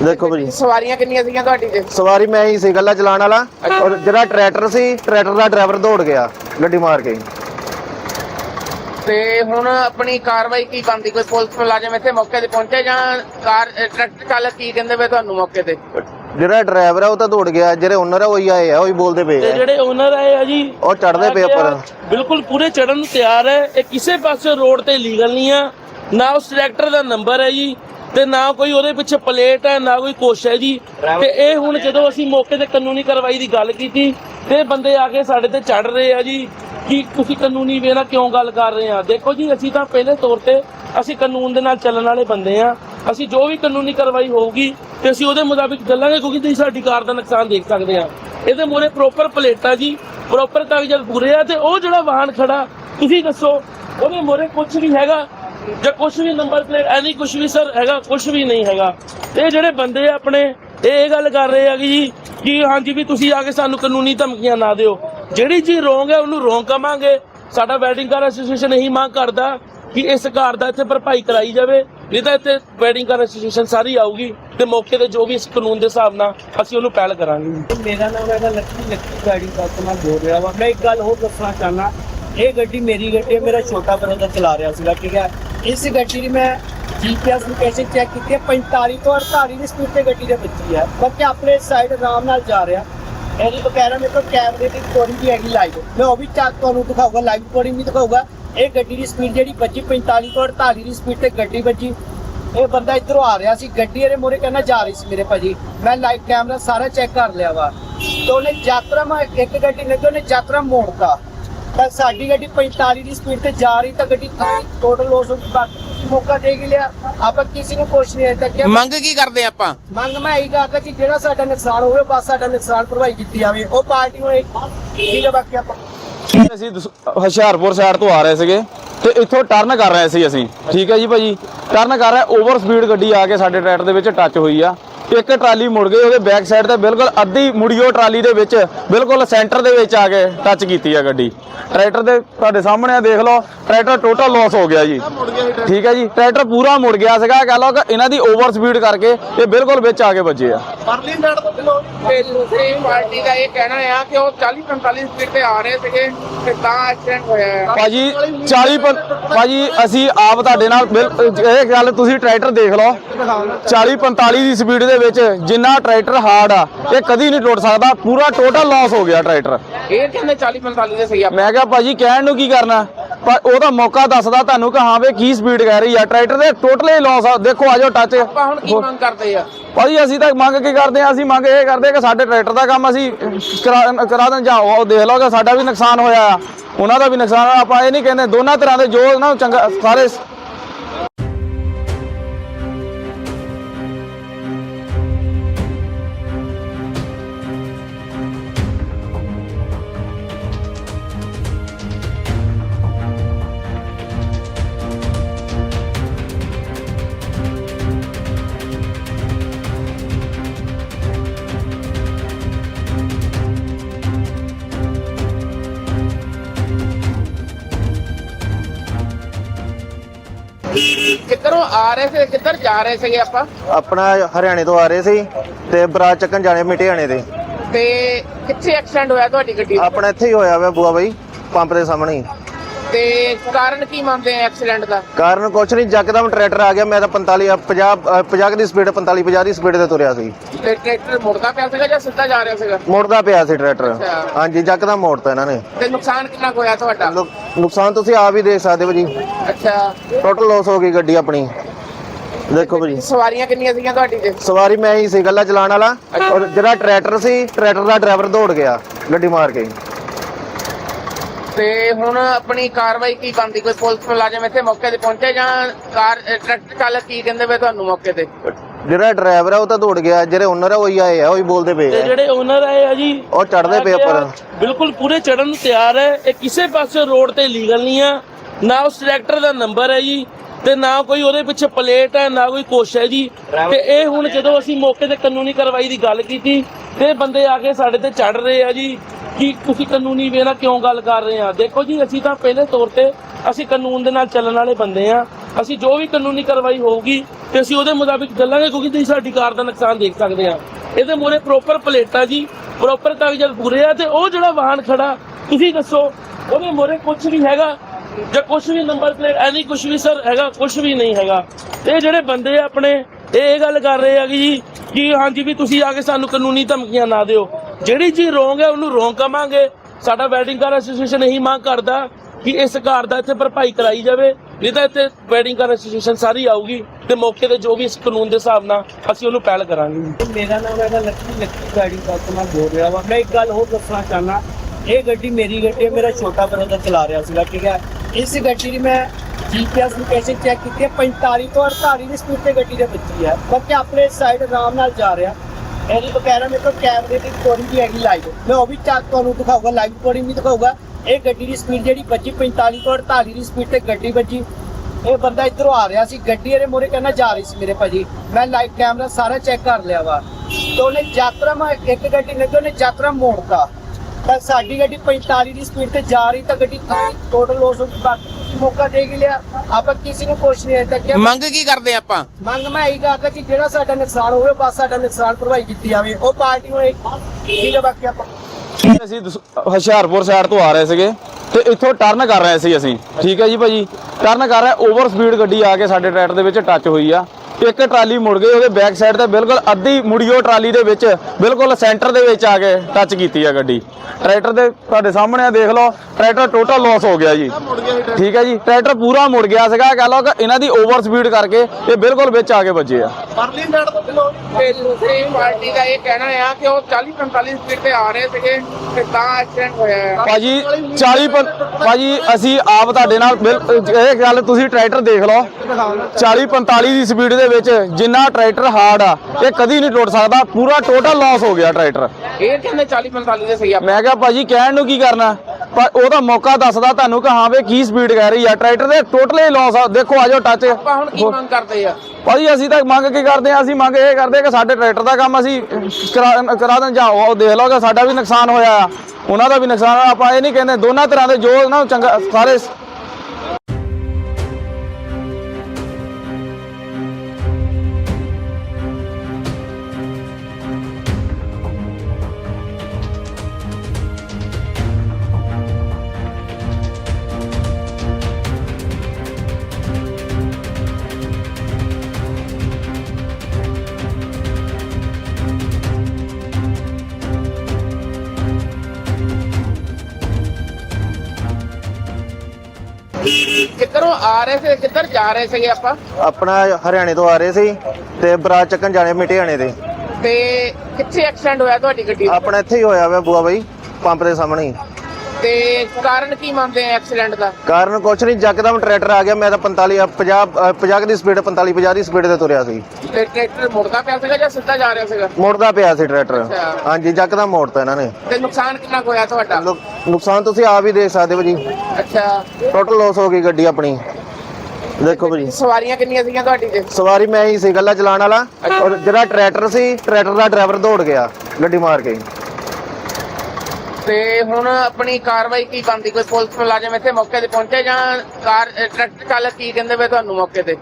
ਦੇਖੋ ਭਾਜੀ। ਸਵਾਰੀਆਂ ਕਿੰਨੀਆਂ ਸੀਗੀਆਂ ਤੁਹਾਡੀ ਤੇ? ਸਵਾਰੀ ਮੈਂ ਹੀ ਸੀ ਗੱਲਾ ਚਲਾਉਣ ਵਾਲਾ। ਔਰ ਜਿਹੜਾ ਟਰੈਕਟਰ ਸੀ ਟਰੈਕਟਰ ਦਾ ਡਰਾਈਵਰ ਦੌੜ ਗਿਆ ਗੱਡੀ ਮਾਰ ਕੇ। ਤੇ ਹੁਣ ਆਪਣੀ ਕਾਰਵਾਈ ਕੀ ਬਣਦੀ? ਕੋਈ ਪੁਲਿਸ ਮੁਲਾਜ਼ਮ ਇੱਥੇ ਮੌਕੇ ਤੇ ਪਹੁੰਚੇ ਜਾਂ ਕਾਰ ਟਰੈਕਟਰ ਚਾਲਕ ਕੀ ਕਹਿੰਦੇ ਵੇ ਤੁਹਾਨੂੰ ਮੌਕੇ ਤੇ? ਜਿਹੜਾ ਡਰਾਈਵਰ ਆ ਉਹ ਤਾਂ ਦੌੜ ਗਿਆ। ਜਿਹੜੇ ਓਨਰ ਆ ਉਹੀ ਆਏ ਆ ਉਹੀ ਬੋਲਦੇ ਤੇ ਪਏ ਆ। ਜਿਹੜੇ ਓਨਰ ਆਏ ਆ ਜੀ ਉਹ ਚੜ੍ਹਦੇ ਪਏ ਉੱਪਰ। ਬਿਲਕੁਲ ਪੂਰੇ ਚੜਨ ਨੂੰ ਤਿਆਰ ਹੈ। ਇਹ ਕਿਸੇ ਪਾਸੇ ਰੋਡ ਤੇ ਲੀਗਲ ਨਹੀਂ ਆ। ਨਾ ਉਸ ਟਰੈਕਟਰ ਦਾ ਨੰਬਰ ਹੈ ਜੀ। ਤੇ ਨਾ ਕੋਈ ਉਹਦੇ ਪਿੱਛੇ ਪਲੇਟ ਹੈ, ਨਾ ਕੋਈ ਕੁਛ ਹੈ ਜੀ। ਤੇ ਇਹ ਹੁਣ ਜਦੋਂ ਅਸੀਂ ਮੌਕੇ ਤੇ ਕਾਨੂੰਨੀ ਕਾਰਵਾਈ ਦੀ ਗੱਲ ਕੀਤੀ, ਤੇ ਇਹ ਬੰਦੇ ਆ ਕੇ ਸਾਡੇ ਤੇ ਚੜ ਰਹੇ ਆ ਜੀ, ਕਿ ਤੁਸੀਂ ਕਾਨੂੰਨੀ ਵੇ ਨਾਲ ਕਿਉਂ ਗੱਲ ਕਰ ਰਹੇ ਆ? ਦੇਖੋ ਜੀ, ਅਸੀਂ ਤਾਂ ਪਹਿਲੇ ਤੌਰ ਤੇ ਅਸੀਂ ਕਾਨੂੰਨ ਦੇ ਨਾਲ ਚੱਲਣ ਵਾਲੇ ਬੰਦੇ ਆ। ਅਸੀਂ ਜੋ ਵੀ ਕਾਨੂੰਨੀ ਕਾਰਵਾਈ ਹੋਊਗੀ, ਤੇ ਅਸੀਂ ਉਹਦੇ ਮੁਤਾਬਿਕ ਚੱਲਾਂਗੇ, ਕਿਉਂਕਿ ਤੁਸੀਂ ਸਾਡੀ ਕਾਰ ਦਾ ਨੁਕਸਾਨ ਦੇਖ ਸਕਦੇ ਆ। ਇਹਦੇ ਮੂਹਰੇ ਪ੍ਰੋਪਰ ਪਲੇਟਾਂ ਜੀ ਪ੍ਰੋਪਰ ਕਾਗਜ਼ਾਤ ਪੂਰੇ ਆ, ਤੇ ਉਹ ਜਿਹੜਾ ਵਾਹਨ ਖੜਾ, ਤੁਸੀਂ ਦੱਸੋ, ਉਹਦੇ ਮੂਹਰੇ ਕੁਝ ਨਹੀਂ ਹੈਗਾ ਜਾਂ ਕੁਝ ਵੀ ਨੰਬਰ ਪਲੇਟ ਐਨੀ ਕੁਝ ਵੀ ਸਰ ਹੈਗਾ ਕੁਝ ਵੀ ਨਹੀਂ ਹੈਗਾ। ਇਹ ਜਿਹੜੇ ਬੰਦੇ ਆਪਣੇ, ਇਹ ਗੱਲ ਕਰ ਰਹੇ ਆ ਕਿ ਜੀ, ਕਿ ਹਾਂਜੀ ਵੀ ਤੁਸੀਂ ਆ ਕੇ ਸਾਨੂੰ ਕਾਨੂੰਨੀ ਧਮਕੀਆਂ ਨਾ ਦਿਓ। ਜਿਹੜੀ ਚੀਜ਼ ਰੋਂਗ ਹੈ ਉਹਨੂੰ ਰੋਂਗ ਕਵਾਂਗੇ। ਸਾਡਾ ਵੈਡਿੰਗ ਕਾਰ ਐਸੋਸੀਏਸ਼ਨ ਇਹੀ ਮੰਗ ਕਰਦਾ ਕਿ ਇਸ ਕਾਰ ਦਾ ਇੱਥੇ ਭਰਪਾਈ ਕਰਾਈ ਜਾਵੇ। ਨਹੀਂ ਤਾਂ ਇੱਥੇ ਵੈਡਿੰਗ ਕਾਰ ਐਸੋਸੀਏਸ਼ਨ ਸਾਰੀ ਆਊਗੀ ਤੇ ਮੌਕੇ ਤੇ ਜੋ ਵੀ ਇਸ ਕਾਨੂੰਨ ਦੇ ਹਿਸਾਬ ਨਾਲ ਅਸੀਂ ਉਹਨੂੰ ਪਹਿਲ ਕਰਾਂਗੇ। ਮੇਰਾ ਨਾਮ ਹੈਗਾ ਲੱਕੀ ਲੱਕੀ ਗਾੜੀ ਕਸਟਮਰ ਬੋਲ ਰਿਹਾ ਵਾ। ਮੈਂ ਇੱਕ ਗੱਲ ਹੋਰ ਦੱਸਣਾ ਚਾਹਨਾ ਇਹ ਗੱਡੀ ਮੇਰੀ ਗੱਡੀ ਹੈ, ਮੇਰਾ ਛੋਟਾ ਬ੍ਰਦਰ ਚਲਾ ਰਿਹਾ ਸੀਗਾ, ਠੀਕ ਹੈ। ਇਸ ਗੱਡੀ ਦੀ ਮੈਂ ਜੀਪੀਐਸ ਲੋਕੇਸ਼ਨ ਚੈੱਕ ਕੀਤੀ ਹੈ 45 ਤੋਂ 48 ਦੀ ਸਪੀਡ ਤੇ ਗੱਡੀ ਦੇ ਵੱਜੀ ਹੈ ਬਾਕੀ ਆਪਣੇ ਸਾਈਡ ਆਰਾਮ ਨਾਲ ਜਾ ਰਿਹਾ। ਇਹਦੀ ਬਕਾਇਦਾ ਮੇਰੇ ਕੋਲ ਕੈਮਰੇ ਦੀ ਰਿਕਾਰਡਿੰਗ ਵੀ ਹੈਗੀ ਲਾਈਵ ਮੈਂ ਉਹ ਵੀ ਚੱਕ ਤੁਹਾਨੂੰ ਦਿਖਾਊਗਾ ਲਾਈਵ ਰਿਕਾਰਡਿੰਗ ਵੀ ਦਿਖਾਊਗਾ। ਇਹ ਗੱਡੀ ਦੀ ਸਪੀਡ ਜਿਹੜੀ ਵੱਜੀ 45 ਤੋਂ 48 ਦੀ ਸਪੀਡ ਤੇ ਗੱਡੀ ਵੱਜੀ। ਇਹ ਬੰਦਾ ਇਧਰੋਂ ਆ ਰਿਹਾ ਸੀ, ਗੱਡੀ ਇਹਦੇ ਮੋਰੇ ਕਹਿੰਦਾ ਜਾ ਰਹੀ ਸੀ ਮੇਰੇ ਭਾਜੀ। ਮੈਂ ਲਾਈਵ ਕੈਮਰਾ ਸਾਰਾ ਚੈੱਕ ਕਰ ਲਿਆ ਵਾ। ਤੇ ਉਹਨੇ ਯਾਤਰਾ ਮੈਂ, ਇੱਕ ਗੱਡੀ ਲੱਗੀ ਉਹਨੇ ਯਾਤਰਾ ਮੋੜਤਾ। ਤਾਂ ਸਾਡੀ ਗੱਡੀ 45 ਦੀ ਸਪੀਡ ਤੇ ਜਾ ਰਹੀ ਤਾਂ ਗੱਡੀ ਟੋਟਲ ਲੋਸ ਹੋ ਗਈ ਬਾਕੀ ਮੌਕਾ ਦੇ ਲਿਆ। ਆਪਾਂ ਕਿਸੇ ਨੂੰ ਕੁਛ ਨਹੀਂ ਅਜੇ ਤੱਕ ਮੰਗ ਕੀ ਕਰਦੇ ਆਪਾਂ? ਮੰਗ ਮੈਂ ਇਹੀ ਕਰਦਾ ਕਿ ਜਿਹੜਾ ਸਾਡਾ ਨੁਕਸਾਨ ਹੋਵੇ ਬਸ ਸਾਡਾ ਨੁਕਸਾਨ ਭਰਵਾਈ ਕੀਤੀ ਜਾਵੇ। ਉਹ ਪਾਰਟੀ ਨੂੰ ਇਹ- ਠੀਕ ਹੈ ਬਾਕੀ ਆਪਾਂ ਅਸੀਂ ਦਸ- ਹੁਸ਼ਿਆਰਪੁਰ ਸਾਈਡ ਤੋਂ ਆ ਰਹੇ ਸੀਗੇ ਤੇ ਇੱਥੋਂ ਟਰਨ ਕਰ ਰਹੇ ਸੀ ਅਸੀਂ। ਠੀਕ ਹੈ ਜੀ ਭਾਜੀ? ਟਰਨ ਕਰ ਰਹੇ ਓਵਰ ਸਪੀਡ ਗੱਡੀ ਆ ਕੇ ਸਾਡੇ ਟਰੈਕਟਰ ਦੇ ਵਿੱਚ ਟੱਚ ਹੋਈ ਆ। ਇੱਕ ਟਰਾਲੀ ਮੁੜ ਗਈ ਉਹਦੇ ਬੈਕ ਸਾਈਡ ਤੇ ਬਿਲਕੁਲ ਅੱਧੀ ਮੁੜੀਓ ਟਰਾਲੀ ਦੇ ਵਿੱਚ ਬਿਲਕੁਲ ਸੈਂਟਰ ਦੇ ਵਿੱਚ ਆ ਕੇ ਟੱਚ ਕੀਤੀ ਆ ਗੱਡੀ। ਟਰੈਕਟਰ ਦੇ ਤੁਹਾਡੇ ਸਾਹਮਣੇ ਆ ਦੇਖ ਲਓ ਟਰੈਕਟਰ ਟੋਟਲ ਲਾਸ ਹੋ ਗਿਆ ਜੀ। ਠੀਕ ਹੈ ਜੀ ਟਰੈਕਟਰ ਪੂਰਾ ਮੁੜ ਗਿਆ ਸੀਗਾ ਕਹ ਲਓ ਕਿ ਇਹਨਾਂ ਦੀ ਓਵਰ ਸਪੀਡ ਕਰਕੇ ਇਹ ਬਿਲਕੁਲ ਵਿੱਚ ਆ ਕੇ ਵੱਜੇ ਆ। ਤੇ ਦੂਸਰੀ ਪਾਰਟੀ ਦਾ ਇਹ ਕਹਿਣਾ ਆ ਕਿ ਉਹ 40 45 ਸਪੀਡ ਤੇ ਆ ਰਹੇ ਸੀਗੇ ਤੇ ਤਾਂ ਐਕਸੀਡੈਂਟ ਹੋਇਆ ਆ। ਭਾਜੀ 40 ਪੰ- ਭਾਜੀ ਅਸੀਂ ਆਪ ਤੁਹਾਡੇ ਨਾਲ ਬਿਲ- ਇਹ ਗੱਲ ਤੁਸੀਂ ਟਰੈਕਟਰ ਦੇਖ ਲਓ 40 45 ਦੀ ਸਪੀਡ ਦੇ ਵਿੱਚ ਜਿੰਨਾ ਟਰੈਕਟਰ ਹਾਰਡ ਆ ਇਹ ਕਦੀ ਨਹੀਂ ਟੁੱਟ ਸਕਦਾ ਪੂਰਾ ਟੋਟਲ ਲਾਸ ਹੋ ਗਿਆ ਟਰੈਕਟਰ। ਇਹ ਕਹਿੰਦੇ 40 45 ਦੇ ਸਹੀ ਆ। ਮੈਂ ਕਿਹਾ ਭਾਜੀ ਕਹਿਣ ਨੂੰ ਕੀ ਕਰਨਾ? ਪਰ ਉਹਦਾ ਮੌਕਾ ਦੱਸਦਾ ਤੁਹਾਨੂੰ ਕਿ ਹਾਂ ਵੇ ਕੀ ਸਪੀਡ ਕਹਿ ਰਹੀ ਆ। ਟਰੈਕਟਰ ਦੇ ਟੋਟਲੀ ਲਾਸ ਆ। ਦੇਖੋ ਆਜੋ ਟੱਚ ਆਪਾਂ ਹੁਣ ਕੀ ਮੰਗ ਕਰਦੇ ਆ? ਭਾਜੀ ਅਸੀਂ ਤਾਂ ਮੰਗ ਕੀ ਕਰਦੇ ਆ? ਅਸੀਂ ਮੰਗ ਇਹ ਕਰਦੇ ਆ ਕਿ ਸਾਡੇ ਟਰੈਕਟਰ ਦਾ ਕੰਮ ਅਸੀਂ ਕਰਾ ਦੇਣ। ਜਾਂ ਉਹ ਦੇਖ ਲਓ ਕਿ ਸਾਡਾ ਵੀ ਨੁਕਸਾਨ ਹੋਇਆ ਆ। ਉਹਨਾਂ ਦਾ ਵੀ ਨੁਕਸਾਨ ਆਪਾਂ ਇਹ ਨਹੀਂ ਕਹਿੰਦੇ ਦੋਨਾਂ ਤਰ੍ਹਾਂ ਦੇ ਜੋ ਨਾ ਚੰਗਾ ਸਾਰੇ ਆ ਰਹੇ ਸੀ ਕਿੱਧਰ ਜਾ ਰਹੇ ਸੀਗੇ ਆਪਾਂ? ਆਪਣਾ ਹਰਿਆਣੇ ਤੋਂ ਆ ਰਹੇ ਸੀ ਤੇ ਬਰਾਤ ਚੱਕਣ ਜਾਣੇ ਮਿਟਿਆਣੇ ਦੇ। ਤੇ ਕਿੱਥੇ ਐਕਸੀਡੈਂਟ ਹੋਇਆ ਤੁਹਾਡੀ ਗੱਡੀ ਦਾ? ਆਪਣਾ ਇੱਥੇ ਹੀ ਹੋਇਆ ਵਾ ਬੂਆ ਬਾਈ ਪੰਪ ਦੇ ਸਾਹਮਣੇ ਹੀ। ਤੇ ਕਾਰਨ ਕੀ ਮੰਨਦੇ ਆ ਐਕਸੀਡੈਂਟ ਦਾ? ਕਾਰਨ ਕੁਛ ਨਹੀਂ ਜੱਕਦਮ ਟਰੈਕਟਰ ਆ ਗਿਆ ਮੈਂ ਤਾਂ 45 50 50 ਦੀ ਸਪੀਡ 45 50 ਦੀ ਸਪੀਡ ਤੇ ਤੁਰਿਆ ਸੀ। ਤੇ ਟਰੈਕਟਰ ਮੁੜਦਾ ਪਿਆ ਸੀਗਾ ਜਾਂ ਸਿੱਧਾ ਜਾ ਰਿਹਾ ਸੀਗਾ? ਮੁੜਦਾ ਪਿਆ ਸੀ ਟਰੈਕਟਰ। ਅੱਛਾ। ਹਾਂਜੀ ਜੱਕਦਮ ਮੋੜਤਾ ਇਹਨਾਂ ਨੇ। ਤੇ ਨੁਕਸਾਨ ਕਿੰਨਾ ਕੁ ਹੋਇਆ ਤੁਹਾਡਾ? ਨੁਕ- ਨੁਕਸਾਨ ਤੁਸੀਂ ਆਪ ਹੀ ਦੇਖ ਸਕਦੇ ਹੋ ਜੀ। ਅੱਛਾ। ਟੋਟਲ ਲਾਸ ਹੋ ਗਈ ਗੱਡੀ ਆਪਣੀ। ਦੇਖੋ ਭਾਜੀ। ਸਵਾਰੀਆਂ ਕਿੰਨੀਆਂ ਸੀਗੀਆਂ ਤੁਹਾਡੀ ਤੇ? ਸਵਾਰੀ ਮੈਂ ਹੀ ਸੀ ਗੱਲਾ ਚਲਾਉਣ ਵਾਲਾ। ਔਰ ਜਿਹੜਾ ਟਰੈਕਟਰ ਸੀ ਟਰੈਕਟਰ ਦਾ ਡਰਾਈਵਰ ਦੌੜ ਗਿਆ ਗੱਡੀ ਮਾਰ ਕੇ। ਤੇ ਹੁਣ ਆਪਣੀ ਕਾਰਵਾਈ ਕੀ ਬਣਦੀ? ਕੋਈ ਪੁਲਿਸ ਮੁਲਾਜ਼ਮ ਇੱਥੇ ਮੌਕੇ ਤੇ ਪਹੁੰਚੇ ਜਾਂ ਕਾਰ ਅ, ਟਰੈਕਟਰ ਚਾਲਕ ਕੀ ਕਹਿੰਦੇ ਵੇ ਤੁਹਾਨੂੰ ਮੌਕੇ ਤੇ? ਜਿਹੜਾ ਡਰਾਈਵਰ ਆ ਉਹ ਤਾਂ ਦੌੜ ਗਿਆ ਜਿਹੜੇ ਓਨਰ ਆ ਉਹੀ ਆਏ ਆ ਉਹੀ ਬੋਲਦੇ ਤੇ ਪਏ ਆ। ਜਿਹੜੇ ਓਨਰ ਆਏ ਆ ਜੀ ਉਹ ਚੜ੍ਹਦੇ ਪਏ ਉੱਪਰ। ਬਿਲਕੁਲ ਪੂਰੇ ਚੜਨ ਨੂੰ ਤਿਆਰ ਹੈ। ਇਹ ਕਿਸੇ ਪਾਸੇ ਰੋਡ ਤੇ ਲੀਗਲ ਨਹੀਂ ਆ। ਨਾ ਉਸ ਟਰੈਕਟਰ ਦਾ ਨੰਬਰ ਹੈ ਜੀ ਤੇ ਨਾ ਕੋਈ ਉਹਦੇ ਪਿੱਛੇ ਪਲੇਟ ਹੈ ਨਾ ਕੋਈ ਕੁਛ ਹੈ ਜੀ। ਤੇ ਇਹ ਹੁਣ ਜਦੋਂ ਅਸੀਂ ਮੌਕੇ ਤੇ ਕਾਨੂੰਨੀ ਕਾਰਵਾਈ ਦੀ ਗੱਲ ਕੀਤੀ ਤੇ ਇਹ ਬੰਦੇ ਆ ਕੇ ਸਾਡੇ ਤੇ ਚੜ ਰਹੇ ਆ ਜੀ। ਕਿ ਤੁਸੀਂ ਕਾਨੂੰਨੀ ਵੇ ਕਿਉਂ ਗੱਲ ਕਰ ਰਹੇ ਆ? ਦੇਖੋ ਜੀ, ਅਸੀਂ ਤਾਂ ਪਹਿਲੇ ਤੌਰ ਤੇ ਅਸੀਂ ਕਾਨੂੰਨ ਦੇ ਨਾਲ ਚੱਲਣ ਵਾਲੇ ਬੰਦੇ ਆ। ਅਸੀਂ ਜੋ ਵੀ ਕਾਨੂੰਨੀ ਕਾਰਵਾਈ ਹੋਊਗੀ ਤੇ ਅਸੀਂ ਉਹਦੇ ਮੁਤਾਬਿਕ ਚੱਲਾਂਗੇ, ਕਿਉਂਕਿ ਤੁਸੀਂ ਸਾਡੀ ਕਾਰ ਦਾ ਨੁਕਸਾਨ ਦੇਖ ਸਕਦੇ ਆ। ਇਹਦੇ ਮੂਹਰੇ ਪ੍ਰੋਪਰ ਪਲੇਟਾਂ ਜੀ ਪ੍ਰੋਪਰ ਕਾਗਜ਼ਾਤ ਪੂਰੇ ਆ ਤੇ ਉਹ ਜਿਹੜਾ ਵਾਹਨ ਖੜਾ, ਤੁਸੀਂ ਦੱਸੋ, ਉਹਦੇ ਮੂਹਰੇ ਕੁਝ ਵੀ ਹੈਗਾ? ਜਾਂ ਕੁਝ ਵੀ ਨੰਬਰ ਪਲੇਟ ਐਨੀ ਕੁਝ ਵੀ ਸਰ ਹੈਗਾ ਕੁਝ ਵੀ ਨਹੀਂ ਹੈਗਾ। ਇਹ ਜਿਹੜੇ ਬੰਦੇ ਆ ਆਪਣੇ, ਇਹ ਇਹ ਗੱਲ ਕਰ ਰਹੇ ਆ ਕਿ ਜੀ, ਕਿ ਹਾਂਜੀ ਵੀ ਤੁਸੀਂ ਆ ਕੇ ਸਾਨੂੰ ਕਾਨੂੰਨੀ ਧਮਕੀਆਂ ਨਾ ਦਿਓ। ਜਿਹੜੀ ਚੀਜ਼ ਰੋਂਗ ਹੈ, ਉਹਨੂੰ ਰੋਂਗ ਕਵਾਂਗੇ। ਸਾਡਾ ਵੈਡਿੰਗ ਕਾਰ ਐਸੋਸੀਏਸ਼ਨ ਇਹੀ ਮੰਗ ਕਰਦਾ ਕਿ ਇਸ ਘਰ ਦਾ ਇੱਥੇ ਭਰਪਾਈ ਕਰਾਈ ਜਾਵੇ, ਨਹੀਂ ਤਾਂ ਇੱਥੇ ਵੈਡਿੰਗ ਕਾਰ ਐਸੋਸੀਏਸ਼ਨ ਸਾਰੀ ਆਊਗੀ ਤੇ ਮੌਕੇ ਤੇ ਜੋ ਵੀ ਇਸ ਕਾਨੂੰਨ ਦੇ ਹਿਸਾਬ ਨਾਲ ਅਸੀਂ ਉਹਨੂੰ ਪਹਿਲ ਕਰਾਂਗੇ ਮੇਰਾ ਨਾਮ ਹੈਗਾ ਲੱਕੀ ਲੱਕੀ ਗਾੜੀ ਕਸਟਮਰ ਬੋਲ ਰਿਹਾ ਵਾ। ਮੈਂ ਇੱਕ ਗੱਲ ਹੋਰ ਦੱਸਣਾ ਚਾਹਨਾ ਇਹ ਗੱਡੀ ਮੇਰੀ ਗੱਡੀ ਹੈ ਮੇਰਾ ਛੋਟਾ ਬ੍ਰਦਰ ਚਲਾ ਰਿਹਾ ਸੀਗਾ, ਠੀਕ ਹੈ? ਇਸ ਗੱਡੀ ਦੀ ਮੈਂ ਜੀਪੀਐਸ ਲੋਕੇਸ਼ਨ ਚੈੱਕ ਕੀਤੀ ਹੈ 45 ਤੋਂ 48 ਦੀ ਸਪੀਡ ਤੇ ਗੱਡੀ ਦੇ ਵੱਜੀ ਹੈ ਬਾਕੀ ਆਪਣੇ ਸਾਈਡ ਆਰਾਮ ਨਾਲ ਜਾ ਰਿਹਾ। ਇਹਦੀ ਬਕਾਇਦਾ ਮੇਰੇ ਕੋਲ ਕੈਮਰੇ ਦੀ ਰਿਕਾਰਡਿੰਗ ਵੀ ਹੈਗੀ ਲਾਈਵ ਮੈਂ ਉਹ ਵੀ ਚੱਕ ਤੁਹਾਨੂੰ ਦਿਖਾਊਗਾ ਲਾਈਵ ਰਿਕਾਰਡਿੰਗ ਵੀ ਦਿਖਾਊਗਾ। ਇਹ ਗੱਡੀ ਦੀ ਸਪੀਡ ਜਿਹੜੀ ਵੱਜੀ 45 ਤੋਂ 48 ਦੀ ਸਪੀਡ ਤੇ ਗੱਡੀ ਵੱਜੀ। ਇਹ ਬੰਦਾ ਇਧਰੋਂ ਆ ਰਿਹਾ ਸੀ, ਗੱਡੀ ਇਹਦੇ ਮੋਰੇ ਕਹਿੰਦਾ ਜਾ ਰਹੀ ਸੀ ਮੇਰੇ ਭਾਜੀ। ਮੈਂ ਲਾਈਵ ਕੈਮਰਾ ਸਾਰਾ ਚੈੱਕ ਕਰ ਲਿਆ ਵਾ। ਤੇ ਉਹਨੇ ਯਾਤਰਾ ਇੱਕ ਗੱਡੀ ਲੱਗੀ ਉਹਨੇ ਯਾਤਰਾ ਮੋੜਤਾ ਤਾਂ ਸਾਡੀ ਗੱਡੀ 45 ਦੀ ਸਪੀਡ ਤੇ ਜਾ ਰਹੀ ਤਾਂ ਗੱਡੀ ਟੋਟਲ ਲੋਸ ਹੋ ਗਈ ਮੌਕਾ ਦੇ ਹੀ ਲਿਆ ਆਪਾਂ ਕਿਸੇ ਨੂੰ ਕੁਛ ਨਹੀਂ ਅਜੇ ਤੱਕ ਕਿਹਾ ਮੰਗ ਕੀ ਕਰਦੇ ਆਪਾਂ? ਮੰਗ ਮੈਂ ਇਹੀ ਕਰਦਾ ਕਿ ਜਿਹੜਾ ਸਾਡਾ ਨੁਕਸਾਨ ਹੋਵੇ ਬਸ ਸਾਡਾ ਨੁਕਸਾਨ ਭਰਵਾਈ ਕੀਤੀ ਜਾਵੇ ਉਹ ਪਾਰਟੀ ਨੂੰ ਇਹ- ਠੀਕ ਹੈ ਬਾਕੀ ਆਪਾਂ। ਅਸੀਂ ਹੁਸ਼ਿਆਰਪੁਰ ਸਾਈਡ ਤੋਂ ਆ ਰਹੇ ਸੀਗੇ ਤੇ ਇੱਥੋਂ ਟਰਨ ਕਰ ਰਹੇ ਸੀ ਅਸੀਂ। ਠੀਕ ਹੈ ਜੀ ਭਾਜੀ? ਟਰਨ ਕਰ ਰਹੇ ਓਵਰ ਸਪੀਡ ਗੱਡੀ ਆ ਕੇ ਸਾਡੇ ਟਰੈਕਟਰ ਦੇ ਵਿੱਚ ਟੱਚ ਹੋਈ ਆ। ਇੱਕ ਟਰਾਲੀ ਮੁੜ ਗਈ ਉਹਦੇ ਬੈਕ ਸਾਈਡ ਤੇ ਬਿਲਕੁਲ ਅੱਧੀ ਮੁੜੀਓ ਟਰਾਲੀ ਦੇ ਵਿੱਚ ਬਿਲਕੁਲ ਸੈਂਟਰ ਦੇ ਵਿੱਚ ਆ ਕੇ ਟੱਚ ਕੀਤੀ ਆ ਗੱਡੀ। ਟਰੈਕਟਰ ਦੇ ਤੁਹਾਡੇ ਸਾਹਮਣੇ ਆ ਦੇਖ ਲਓ ਟਰੈਕਟਰ ਟੋਟਲ ਲਾਸ ਹੋ ਗਿਆ ਜੀ। ਠੀਕ ਹੈ ਜੀ ਟਰੈਕਟਰ ਪੂਰਾ ਮੁੜ ਗਿਆ ਸੀਗਾ ਕਹ ਲਓ ਕਿ ਇਹਨਾਂ ਦੀ ਓਵਰ ਸਪੀਡ ਕਰਕੇ ਇਹ ਬਿਲਕੁਲ ਵਿੱਚ ਆ ਕੇ ਵੱਜੇ ਆ। ਤੇ ਦੂਸਰੀ ਪਾਰਟੀ ਦਾ ਇਹ ਕਹਿਣਾ ਆ ਕਿ ਉਹ 40 45 ਸਪੀਡ ਤੇ ਆ ਰਹੇ ਸੀਗੇ ਤੇ ਤਾਂ ਐਕਸੀਡੈਂਟ ਹੋਇਆ ਆ। ਭਾਜੀ 40 ਪੰ- ਭਾਜੀ ਅਸੀਂ ਆਪ ਤੁਹਾਡੇ ਨਾਲ ਬਿਲ- ਇਹ ਗੱਲ ਤੁਸੀਂ ਟਰੈਕਟਰ ਦੇਖ ਲਓ। 40 45 ਦੀ ਸਪੀਡ ਦੇ ਵਿੱਚ ਜਿੰਨਾ ਟਰੈਕਟਰ ਹਾਰਡ ਆ ਇਹ ਕਦੀ ਨਹੀਂ ਟੁੱਟ ਸਕਦਾ ਪੂਰਾ ਟੋਟਲ ਲਾਸ ਹੋ ਗਿਆ ਟਰੈਕਟਰ। ਇਹ ਕਹਿੰਦੇ 40 45 ਦੇ ਸਹੀ ਆ। ਮੈਂ ਕਿਹਾ ਭਾਜੀ ਕਹਿਣ ਨੂੰ ਕੀ ਕਰਨਾ? ਪਰ ਉਹਦਾ ਮੌਕਾ ਦੱਸਦਾ ਤੁਹਾਨੂੰ ਕਿ ਹਾਂ ਵੇ ਕੀ ਸਪੀਡ ਕਹਿ ਰਹੀ ਆ। ਟਰੈਕਟਰ ਦੇ ਟੋਟਲੀ ਲਾਸ ਆ। ਦੇਖੋ ਆਜੋ ਟੱਚ ਆਪਾਂ ਹੁਣ ਕੀ ਮੰਗ ਕਰਦੇ ਆ? ਭਾਜੀ ਅਸੀਂ ਤਾਂ ਮੰਗ ਕੀ ਕਰਦੇ ਆ ਅਸੀਂ, ਮੰਗ ਇਹ ਕਰਦੇ ਆ ਕਿ ਸਾਡੇ ਟਰੈਕਟਰ ਦਾ ਕੰਮ ਅਸੀਂ ਕਰਾ ਕਰਾ ਦੇਣ, ਜਾਂ ਉਹ ਦੇਖ ਲਓ ਕਿ ਸਾਡਾ ਵੀ ਨੁਕਸਾਨ ਹੋਇਆ ਆ। ਉਹਨਾਂ ਦਾ ਵੀ ਨੁਕਸਾਨ ਆ ਆਪਾਂ ਇਹ ਨਹੀਂ ਕਹਿੰਦੇ, ਦੋਨਾਂ ਤਰ੍ਹਾਂ ਦੇ ਜੋ ਨਾ ਚੰਗਾ, ਸਾਰੇ ਕਿੱਧਰੋਂ ਆ ਰਹੇ ਸੀ ਕਿੱਧਰ ਜਾ ਰਹੇ ਸੀਗੇ ਆਪਾਂ? ਆਪਣਾ ਹਰਿਆਣੇ ਤੋਂ ਆ ਰਹੇ ਸੀ ਤੇ ਬਰਾਤ ਚੱਕਣ ਜਾਣੇ ਮਿਟਿਆਣੇ ਦੇ। ਤੇ ਕਿੱਥੇ ਐਕਸੀਡੈਂਟ ਹੋਇਆ ਤੁਹਾਡੀ ਗੱਡੀ ਦਾ? ਆਪਣਾ ਇੱਥੇ ਹੀ ਹੋਇਆ ਵਾ ਬੂਆ ਬਾਈ ਪੰਪ ਦੇ ਸਾਹਮਣੇ ਹੀ। ਤੇ ਕਾਰਨ ਕੀ ਮੰਨਦੇ ਆ ਐਕਸੀਡੈਂਟ ਦਾ? ਕਾਰਨ ਕੁਛ ਨਹੀਂ ਜੱਕਦਮ ਟਰੈਕਟਰ ਆ ਗਿਆ ਮੈਂ ਤਾਂ 45 50 50 ਦੀ ਸਪੀਡ 45 50 ਦੀ ਸਪੀਡ ਤੇ ਤੁਰਿਆ ਸੀ। ਤੇ ਟਰੈਕਟਰ ਮੁੜਦਾ ਪਿਆ ਸੀਗਾ ਜਾਂ ਸਿੱਧਾ ਜਾ ਰਿਹਾ ਸੀਗਾ? ਮੁੜਦਾ ਪਿਆ ਸੀ ਟਰੈਕਟਰ। ਅੱਛਾ। ਹਾਂਜੀ ਜੱਕਦਮ ਮੋੜਤਾ ਇਹਨਾਂ ਨੇ। ਤੇ ਨੁਕਸਾਨ ਕਿੰਨਾ ਕੁ ਹੋਇਆ ਤੁਹਾਡਾ? ਨੁਕ- ਨੁਕਸਾਨ ਤੁਸੀਂ ਆਪ ਹੀ ਦੇਖ ਸਕਦੇ ਹੋ ਜੀ। ਅੱਛਾ। ਟੋਟਲ ਲਾਸ ਹੋ ਗਈ ਗੱਡੀ ਆਪਣੀ। ਦੇਖੋ ਭਾਜੀ। ਸਵਾਰੀਆਂ ਕਿੰਨੀਆਂ ਸੀਗੀਆਂ ਤੁਹਾਡੀ ਤੇ? ਸਵਾਰੀ ਮੈਂ ਹੀ ਸੀ ਗੱਲਾ ਚਲਾਉਣ ਵਾਲਾ। ਔਰ ਜਿਹੜਾ ਟਰੈਕਟਰ ਸੀ ਟਰੈਕਟਰ ਦਾ ਡਰਾਈਵਰ ਦੌੜ ਗਿਆ ਗੱਡੀ ਮਾਰ ਕੇ। ਤੇ ਹੁਣ ਆਪਣੀ ਕਾਰਵਾਈ ਕੀ ਬਣਦੀ? ਕੋਈ ਪੁਲਿਸ ਮੁਲਾਜ਼ਮ ਇੱਥੇ ਮੌਕੇ ਤੇ ਪਹੁੰਚੇ ਜਾਂ ਕਾਰ ਅ, ਟਰੈਕਟਰ ਚਾਲਕ ਕੀ ਕਹਿੰਦੇ ਵੇ ਤੁਹਾਨੂੰ ਮੌਕੇ ਤੇ?